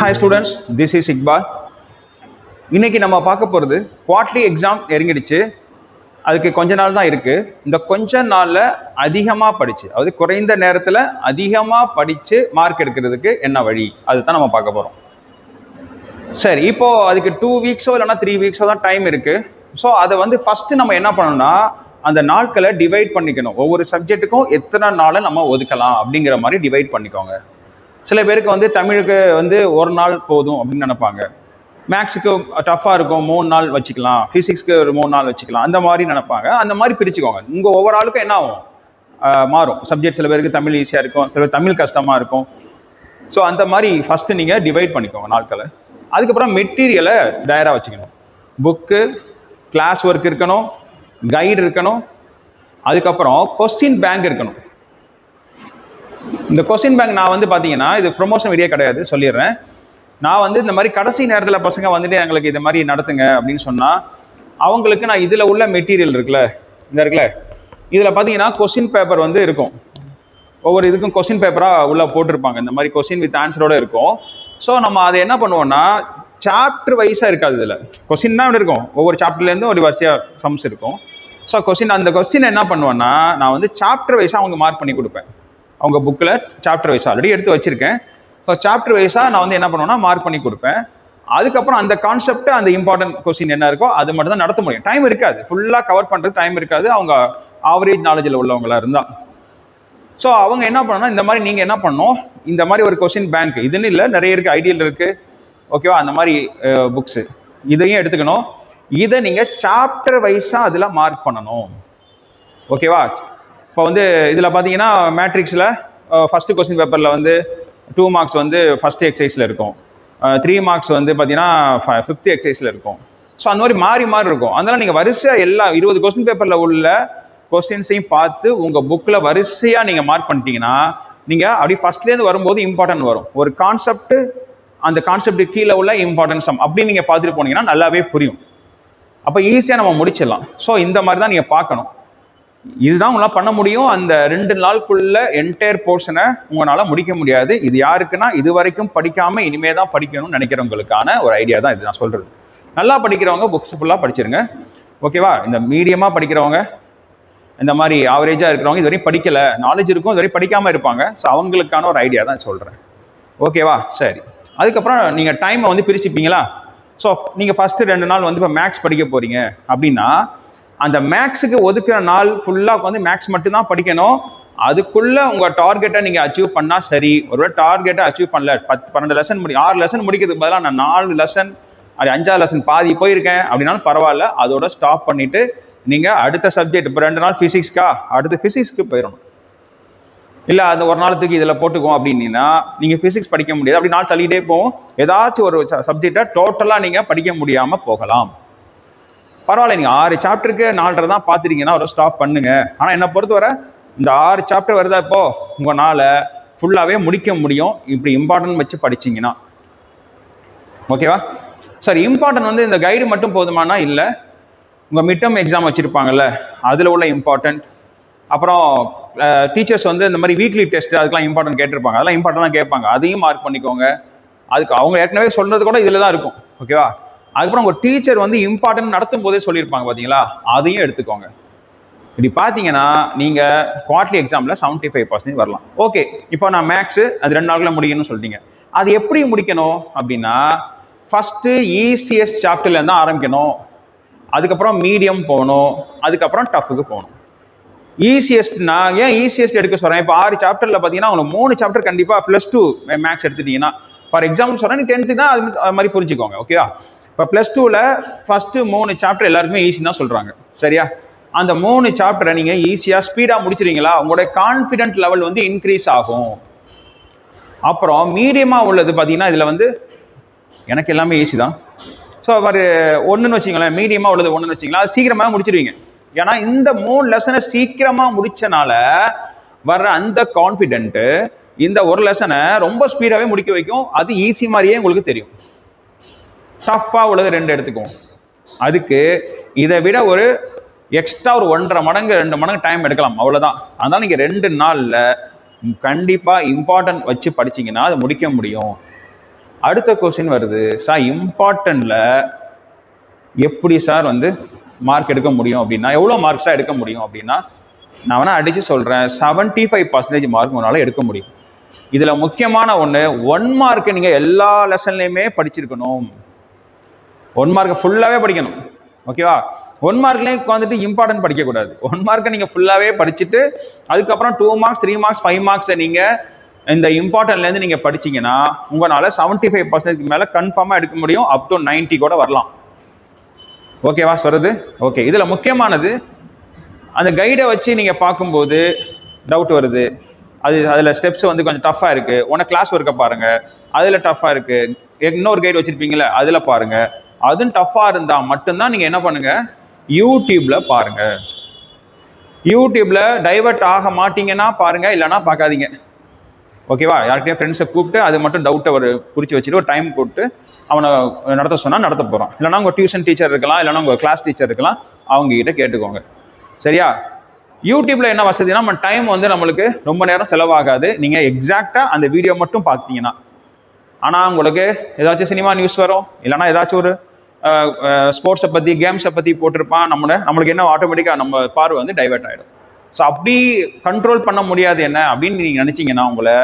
Hi students this is Iqbal இன்னைக்கு நம்ம பார்க்க போகிறது குவார்ட்லி எக்ஸாம் நெருங்கிடுச்சு. அதுக்கு கொஞ்ச நாள் தான் இருக்குது இந்த கொஞ்ச நாளில் அதிகமாக படித்து அதாவது குறைந்த நேரத்தில் அதிகமாக படித்து மார்க் எடுக்கிறதுக்கு என்ன வழி? அதுதான் நம்ம பார்க்க போகிறோம் சரி இப்போ அதுக்கு டூ வீக்ஸோ இல்லைன்னா த்ரீ வீக்ஸோ தான் டைம் இருக்குது ஸோ அதை வந்து ஃபஸ்ட்டு நம்ம என்ன பண்ணணும்னா அந்த நாட்களை டிவைட் பண்ணிக்கணும். ஒவ்வொரு சப்ஜெக்ட்டுக்கும் எத்தனை நாளை நம்ம ஒதுக்கலாம் அப்படிங்கிற மாதிரி டிவைட் பண்ணிக்கோங்க. சில பேருக்கு வந்து தமிழுக்கு வந்து ஒரு நாள் போதும் அப்படின்னு நினைப்பாங்க. மேக்ஸுக்கு டஃப்பாக இருக்கும் மூணு நாள் வச்சுக்கலாம். ஃபிசிக்ஸ்க்கு ஒரு மூணு நாள் வச்சுக்கலாம். அந்த மாதிரி நினைப்பாங்க. அந்த மாதிரி பிரிச்சுக்கோங்க. உங்கள் ஒவ்வொரு ஆளுக்கும் என்ன ஆகும்? மாறும். சப்ஜெக்ட் சில பேருக்கு தமிழ் ஈஸியாக இருக்கும். சில பேர் தமிழ் கஷ்டமாக இருக்கும். ஸோ அந்த மாதிரி ஃபஸ்ட்டு நீங்கள் டிவைட் பண்ணிக்கோங்க நாட்களை. அதுக்கப்புறம் மெட்டீரியலை தயாராக வச்சுக்கணும். புக்கு கிளாஸ் ஒர்க் இருக்கணும். கைடு இருக்கணும். அதுக்கப்புறம் கொஸ்டின் பேங்க் இருக்கணும். இந்த கொஸ்டின் பேங்க் நான் வந்து பார்த்தீங்கன்னா இது ப்ரொமோஷன் வீடியோ கிடையாது சொல்லிடுறேன். நான் வந்து இந்த மாதிரி கடைசி நேரத்தில் பசங்க வந்துட்டு எங்களுக்கு இது மாதிரி நடத்துங்க அப்படின்னு சொன்னால் அவங்களுக்கு நான் இதில் உள்ள மெட்டீரியல் இருக்குல்ல இந்த இருக்குல்ல இதில் பார்த்தீங்கன்னா கொஸ்டின் பேப்பர் வந்து இருக்கும். ஒவ்வொரு இதுக்கும் கொஸ்டின் பேப்பராக உள்ளே போட்டிருப்பாங்க. இந்த மாதிரி கொஸ்டின் வித் ஆன்சரோட இருக்கும். ஸோ நம்ம அதை என்ன பண்ணுவோம்னா சாப்டர் வைஸாக இருக்காது இதில். கொஸ்டின் தான் இப்படி இருக்கும். ஒவ்வொரு சாப்டர்லேருந்து ஒரு வரிசையாக சம்ஸ் இருக்கும். ஸோ கொஸ்டின் அந்த கொஸ்டின் என்ன பண்ணுவேன்னா நான் வந்து சாப்டர் வைஸாக அவங்க மார்க் பண்ணி கொடுப்பேன். அவங்க புக்கில் சாப்டர் வைஸ் ஆல்ரெடி எடுத்து வச்சுருக்கேன். ஸோ சாப்டர் வைஸாக நான் வந்து என்ன பண்ணுவேன்னா மார்க் பண்ணி கொடுப்பேன். அதுக்கப்புறம் அந்த கான்செப்ட் அந்த இம்பார்ட்டன்ட் கொஸ்டின் என்ன இருக்கோ அது மட்டும் தான் நடத்த முடியும். டைம் இருக்காது. ஃபுல்லாக கவர் பண்ணுறது டைம் இருக்காது. அவங்க ஆவரேஜ் நாலேஜில் உள்ளவங்களாக இருந்தால் ஸோ அவங்க என்ன பண்ணணும் இந்த மாதிரி நீங்கள் என்ன பண்ணணும்? இந்த மாதிரி ஒரு கொஸ்டின் பேங்க் இதுன்னு இல்லை நிறைய இருக்குது ஐடியல் இருக்குது ஓகேவா அந்த மாதிரி புக்ஸு இதையும் எடுத்துக்கணும். இதை நீங்கள் சாப்டர் வைஸாக அதில் மார்க் பண்ணணும். ஓகேவா இப்போ வந்து இதில் பார்த்தீங்கன்னா மேட்ரிக்ஸில் ஃபஸ்ட்டு கொஸ்டின் பேப்பரில் வந்து டூ மார்க்ஸ் வந்து ஃபஸ்ட்டு எக்ஸசைஸில் இருக்கும். த்ரீ மார்க்ஸ் வந்து பார்த்தீங்கன்னா ஃபிஃப்த்து எக்ஸசைஸில் இருக்கும். ஸோ அந்த மாதிரி மாறி மாறி இருக்கும். அதனால் நீங்கள் வரிசையாக எல்லா இருபது கொஸ்டின் பேப்பரில் உள்ள கொஸ்டின்ஸையும் பார்த்து உங்கள் புக்கில் வரிசையாக நீங்கள் மார்க் பண்ணிட்டீங்கன்னா நீங்கள் அப்படி ஃபஸ்ட்லேருந்து வரும்போது இம்பார்ட்டன்ட் வரும். ஒரு கான்செப்ட் அந்த கான்செப்ட் கீழே உள்ள இம்பார்ட்டன்ஸ் சம் நீங்கள் பார்த்துட்டு போனீங்கன்னா நல்லாவே புரியும். அப்போ ஈஸியாக நம்ம முடிச்சிடலாம். ஸோ இந்த மாதிரி தான் நீங்கள் பார்க்கணும். இதுதான் உங்களால் பண்ண முடியும். அந்த ரெண்டு நாளுக்குள்ள என்டையர் போர்ஷனை உங்களால் முடிக்க முடியாது. இது யாருக்குன்னா இது வரைக்கும் படிக்காமல் இனிமே தான் படிக்கணும்னு நினைக்கிறவங்களுக்கான ஒரு ஐடியா தான் இது நான் சொல்கிறது நல்லா படிக்கிறவங்க புக்ஸ் ஃபுல்லாக படிச்சிருங்க. ஓகேவா இந்த மீடியமாக படிக்கிறவங்க இந்த மாதிரி ஆவரேஜாக இருக்கிறவங்க இதுவரையும் படிக்கலை. நாலேஜ் இருக்கும் இதுவரையும் படிக்காமல் இருப்பாங்க. ஸோ அவங்களுக்கான ஒரு ஐடியா தான் சொல்கிறேன் ஓகேவா சரி. அதுக்கப்புறம் நீங்கள் டைமை வந்து பிரிச்சுப்பீங்களா? ஸோ நீங்கள் ஃபஸ்ட்டு ரெண்டு நாள் வந்து இப்போ மேக்ஸ் படிக்க போகிறீங்க அப்படின்னா அந்த மேக்ஸுக்கு ஒதுக்குற நாள் ஃபுல்லாக வந்து மேக்ஸ் மட்டும்தான் படிக்கணும். அதுக்குள்ளே உங்கள் டார்கெட்டை நீங்கள் அச்சீவ் பண்ணால் சரி. ஒருவேளை டார்கெட்டை அச்சீவ் பண்ணல. பத்து பன்னெண்டு லெசன் முடி ஆறு லெசன் முடிக்கிறதுக்கு பதிலாக நான் நாலு லெசன் அது அஞ்சாவது லெசன் பாதி போயிருக்கேன். அப்படின்னாலும் பரவாயில்ல. அதோட ஸ்டாப் பண்ணிவிட்டு நீங்கள் அடுத்த சப்ஜெக்ட் இப்போ ரெண்டு நாள் ஃபிசிக்ஸ்க்கா அடுத்து ஃபிசிக்ஸ்க்கு போயிடணும். இல்லை அது ஒரு நாளத்துக்கு இதில் போட்டுக்குவோம் அப்படின்னா நீங்கள் ஃபிசிக்ஸ் படிக்க முடியாது. அப்படி நாள் தள்ளிட்டே போவோம். ஏதாச்சும் ஒரு சப்ஜெக்டை டோட்டலாக நீங்கள் படிக்க முடியாமல் போகலாம். பரவாயில்ல நீங்கள் ஆறு சாப்டருக்கு நாலரை தான் பார்த்துருக்கீங்கன்னா ஒரு ஸ்டாப் பண்ணுங்க. ஆனால் என்னை பொறுத்தவரை இந்த ஆறு சாப்டர் வருதா இப்போ? நாளை ஃபுல்லாகவே முடிக்க முடியும். இப்படி இம்பார்ட்டன்ட் வச்சு படிச்சீங்கன்னா. ஓகேவா சரி இம்பார்ட்டன்ட் வந்து இந்த கைடு மட்டும் போதுமானா? இல்லை. உங்கள் மிட்டம் எக்ஸாம் வச்சுருப்பாங்கல்ல அதில் உள்ள இம்பார்ட்டன்ட் அப்புறம் டீச்சர்ஸ் வந்து இந்த மாதிரி வீக்லி டெஸ்ட் அதுக்கெல்லாம் இம்பார்ட்டன்ட் கேட்டிருப்பாங்க. அதெல்லாம் இம்பார்ட்டன்ட் தான் கேட்பாங்க. அதையும் மார்க் பண்ணிக்கோங்க. அதுக்கு அவங்க ஏற்கனவே சொல்கிறது கூட இதில் தான் இருக்கும் ஓகேவா அதுக்கப்புறம் உங்கள் டீச்சர் வந்து இம்பார்ட்டன்ட் நடத்தும் போதே சொல்லியிருப்பாங்க பார்த்தீங்களா அதையும் எடுத்துக்கோங்க. இப்படி பார்த்தீங்கன்னா நீங்கள் குவார்ட்லி எக்ஸாமில் செவன்ட்டி ஃபைவ் பர்சன்டேஜ் வரலாம். ஓகே இப்போ நான் மேக்ஸு அது ரெண்டு நாளுக்குள்ள முடிக்கணும்னு சொல்லிட்டீங்க. அது எப்படி முடிக்கணும் அப்படின்னா ஃபஸ்ட்டு ஈஸியஸ்ட் சாப்டர்லேருந்து தான் ஆரம்பிக்கணும். அதுக்கப்புறம் மீடியம் போகணும். அதுக்கப்புறம் டஃப்புக்கு போகணும். ஈஸியஸ்ட் நான் ஏன் ஈஸியஸ்ட் எடுக்க சொல்கிறேன் இப்போ ஆறு சாப்டரில் பார்த்தீங்கன்னா உங்களுக்கு மூணு சாப்டர் கண்டிப்பாக ப்ளஸ் டூ மேக்ஸ் எடுத்துட்டீங்கன்னா ஃபார் எக்ஸாம்பிள் சொல்கிறேன் நீ டென்த்து தான் அது அது மாதிரி புரிஞ்சுக்கோங்க ஓகேவா இப்போ ப்ளஸ் டூவில் ஃபஸ்ட்டு மூணு சாப்டர் எல்லாருக்குமே ஈஸி தான் சொல்கிறாங்க சரியா? அந்த மூணு சாப்டரை நீங்கள் ஈஸியாக ஸ்பீடாக முடிச்சிருவீங்களா உங்களுடைய கான்ஃபிடென்ட் லெவல் வந்து இன்க்ரீஸ் ஆகும். அப்புறம் மீடியமாக உள்ளது பார்த்தீங்கன்னா இதில் வந்து எனக்கு எல்லாமே ஈஸி தான். ஸோ ஒரு ஒன்றுன்னு வச்சிங்களேன் மீடியமாக உள்ளது ஒன்றுன்னு வச்சிங்களா அது சீக்கிரமாக முடிச்சிருவீங்க ஏன்னா இந்த மூணு லெசனை சீக்கிரமாக முடித்தனால வர்ற அந்த கான்ஃபிடென்ட்டு இந்த ஒரு லெசனை ரொம்ப ஸ்பீடாகவே முடிக்க வைக்கும். அது ஈஸி மாதிரியே உங்களுக்கு தெரியும். டஃப்பாக உள்ளது ரெண்டு எடுத்துக்குவோம். அதுக்கு இதை விட ஒரு எக்ஸ்ட்ரா ஒரு ஒன்றரை மடங்கு ரெண்டு மடங்கு டைம் எடுக்கலாம். அவ்வளோதான் அதனால் நீங்கள் ரெண்டு நாளில் கண்டிப்பாக இம்பார்ட்டன்ட் வச்சு படிச்சீங்கன்னா அது முடிக்க முடியும். அடுத்த கொஸ்டின் வருது. சார் இம்பார்ட்டன்ட்ல எப்படி சார் வந்து மார்க் எடுக்க முடியும் அப்படின்னா எவ்வளோ மார்க்ஸாக எடுக்க முடியும் அப்படின்னா நான் வேணால் அடித்து சொல்கிறேன் செவன்ட்டி ஃபைவ் பர்சன்டேஜ் மார்க் உங்களால் எடுக்க முடியும். இதில் முக்கியமான ஒன்று ஒன் மார்க் நீங்கள் எல்லா லெசன்லையுமே படிச்சிருக்கணும். ஒன் மார்க்கை ஃபுல்லாகவே படிக்கணும். ஓகேவா ஒன் மார்க்லேயும் உட்காந்துட்டு இம்பார்ட்டன்ட் படிக்கக்கூடாது. ஒன் மார்க்கை நீங்கள் ஃபுல்லாகவே படிச்சுட்டு அதுக்கப்புறம் two marks three marks five மார்க்ஸை நீங்கள் இந்த இம்பார்ட்டன்ட்லேருந்து நீங்கள் படிச்சீங்கன்னா உங்களால் செவன்ட்டி ஃபைவ் பர்சன்டேஜ் மேலே கன்ஃபார்மாக எடுக்க முடியும். அப் டு 90 கூட வரலாம். ஓகேவா சொல்கிறது ஓகே இதில் முக்கியமானது அந்த கைடை வச்சு நீங்கள் பார்க்கும்போது டவுட் வருது. அது அதில் ஸ்டெப்ஸ் வந்து கொஞ்சம் டஃப்பாக இருக்குது உன கிளாஸ் ஒர்க்கை பாருங்கள் அதில் டஃப்பாக இருக்குது இன்னொரு கைடு வச்சுருப்பீங்களே அதில் பாருங்கள் அதுவும் டஃப்பாக இருந்தால் மட்டும்தான் நீங்கள் என்ன பண்ணுங்கள் யூடியூப்பில் பாருங்கள் யூடியூப்பில் டைவர்ட் ஆக மாட்டீங்கன்னா பாருங்கள் இல்லைன்னா பார்க்காதீங்க. ஓகேவா? யார்கிட்டயும் ஃப்ரெண்ட்ஸை கூப்பிட்டு அது மட்டும் டவுட்டை ஒரு குறித்து வச்சுட்டு ஒரு டைம் போட்டு அவனை நடத்த சொன்னால் நடத்த போகிறான் இல்லைனா உங்கள் டியூஷன் டீச்சர் இருக்கலாம் இல்லைனா உங்கள் கிளாஸ் டீச்சர் இருக்கலாம் அவங்ககிட்ட கேட்டுக்கோங்க. சரியா? யூடியூப்ல என்ன வசதினா நம்ம டைம் வந்து நம்மளுக்கு ரொம்ப நேரம் செலவாகாது. நீங்கள் எக்ஸாக்டாக அந்த வீடியோ மட்டும் பார்த்தீங்கன்னா ஆனால் உங்களுக்கு ஏதாச்சும் சினிமா நியூஸ் வரும் இல்லைனா ஏதாச்சும் ஒரு ஸ்போர்ட்ஸை பற்றி கேம்ஸை பற்றி போட்டிருப்பான். நம்மளை நம்மளுக்கு என்ன ஆட்டோமேட்டிக்காக நம்ம பார்வை வந்து டைவர்ட் ஆகிடும் ஸோ அப்படி கண்ட்ரோல் பண்ண முடியாது என்ன அப்படின்னு நீங்கள் நினச்சிங்கன்னா உங்களை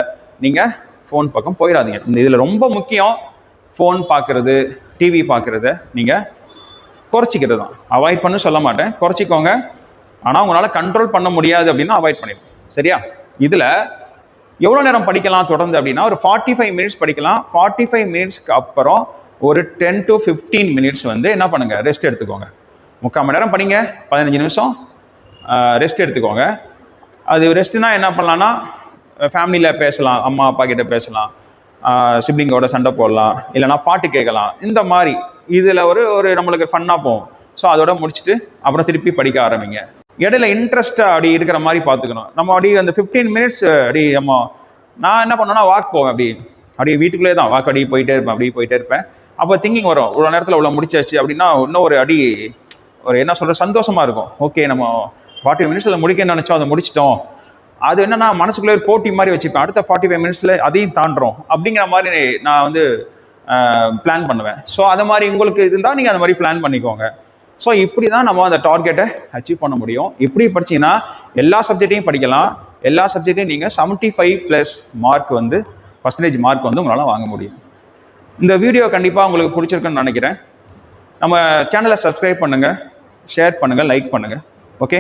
நீங்கள் ஃபோன் பக்கம் போயிடாதீங்க. இந்த இதில் ரொம்ப முக்கியம் ஃபோன் பார்க்குறது டிவி பார்க்குறத நீங்கள் குறைச்சிக்கிறது தான். அவாய்ட் பண்ண சொல்ல மாட்டேன். குறைச்சிக்கோங்க. ஆனால் உங்களால் கண்ட்ரோல் பண்ண முடியாது அப்படின்னா அவாய்ட் பண்ணிடுங்க. சரியா? இதில் எவ்வளோ நேரம் படிக்கலாம் தொடர்ந்து அப்படின்னா ஒரு ஃபார்ட்டி ஃபைவ் மினிட்ஸ் படிக்கலாம். ஃபார்ட்டி ஃபைவ் மினிட்ஸ்க்கு அப்புறம் ஒரு டென் டு ஃபிஃப்டீன் மினிட்ஸ் வந்து என்ன பண்ணுங்கள் ரெஸ்ட் எடுத்துக்கோங்க. முக்கால் மணி நேரம் படிங்க. பதினஞ்சு நிமிஷம் ரெஸ்ட் எடுத்துக்கோங்க. அது ரெஸ்ட்னா என்ன பண்ணலான்னா ஃபேமிலியில் பேசலாம் அம்மா அப்பா கிட்ட பேசலாம் சிப்ளிங்கோட சண்டை போடலாம் இல்லைனா பாட்டு கேட்கலாம். இந்த மாதிரி இதில் ஒரு ஒரு நம்மளுக்கு ஃபன்னாக போகும். ஸோ அதோட முடிச்சுட்டு அப்புறம் திருப்பி படிக்க ஆரம்பிங்க. இடையில இன்ட்ரெஸ்ட்டாக அப்படி இருக்கிற மாதிரி பார்த்துக்கணும். நம்ம அப்படி அந்த ஃபிஃப்டீன் மினிட்ஸ் அப்படி நம்ம நான் என்ன பண்ணோன்னா வாக் போவேன் அப்படி. அப்படியே வீட்டுக்குள்ளே தான் வாக்கடி போயிட்டே இருப்பேன் அப்படியே போயிட்டே இருப்பேன். அப்போ திங்கிங் வரும். இவ்வளோ நேரத்தில் இவ்வளோ முடிச்சாச்சு அப்படின்னா இன்னும் ஒரு அடி ஒரு என்ன சொல்கிற சந்தோஷமாக இருக்கும். ஓகே நம்ம ஃபார்ட்டி ஃபைவ் மினிட்ஸில் முடிக்க நினச்சோம் அதை முடிச்சிட்டோம். அது என்னன்னா மனசுக்குள்ளே ஒரு போட்டி மாதிரி வச்சுப்பேன். அடுத்த ஃபார்ட்டி ஃபைவ் மினிட்ஸில் அதையும் தாண்டுறோம். அப்படிங்கிற மாதிரி நான் வந்து பிளான் பண்ணுவேன். ஸோ அது மாதிரி உங்களுக்கு இருந்தால் நீங்கள் அந்த மாதிரி பிளான் பண்ணிக்கோங்க. ஸோ இப்படி தான் நம்ம அந்த டார்கெட்டை அச்சீவ் பண்ண முடியும். இப்படி படிச்சீங்கன்னா எல்லா சப்ஜெக்டையும் படிக்கலாம். எல்லா சப்ஜெக்டையும் நீங்கள் செவன்ட்டி ஃபைவ் ப்ளஸ் மார்க் வந்து பர்சன்டேஜ் மார்க் வந்து உங்களால் வாங்க முடியும். இந்த வீடியோ கண்டிப்பாக உங்களுக்கு பிடிச்சிருக்குன்னு நினைக்கிறேன். நம்ம சேனலை சப்ஸ்கிரைப் பண்ணுங்கள் ஷேர் பண்ணுங்கள் லைக் பண்ணுங்கள் ஓகே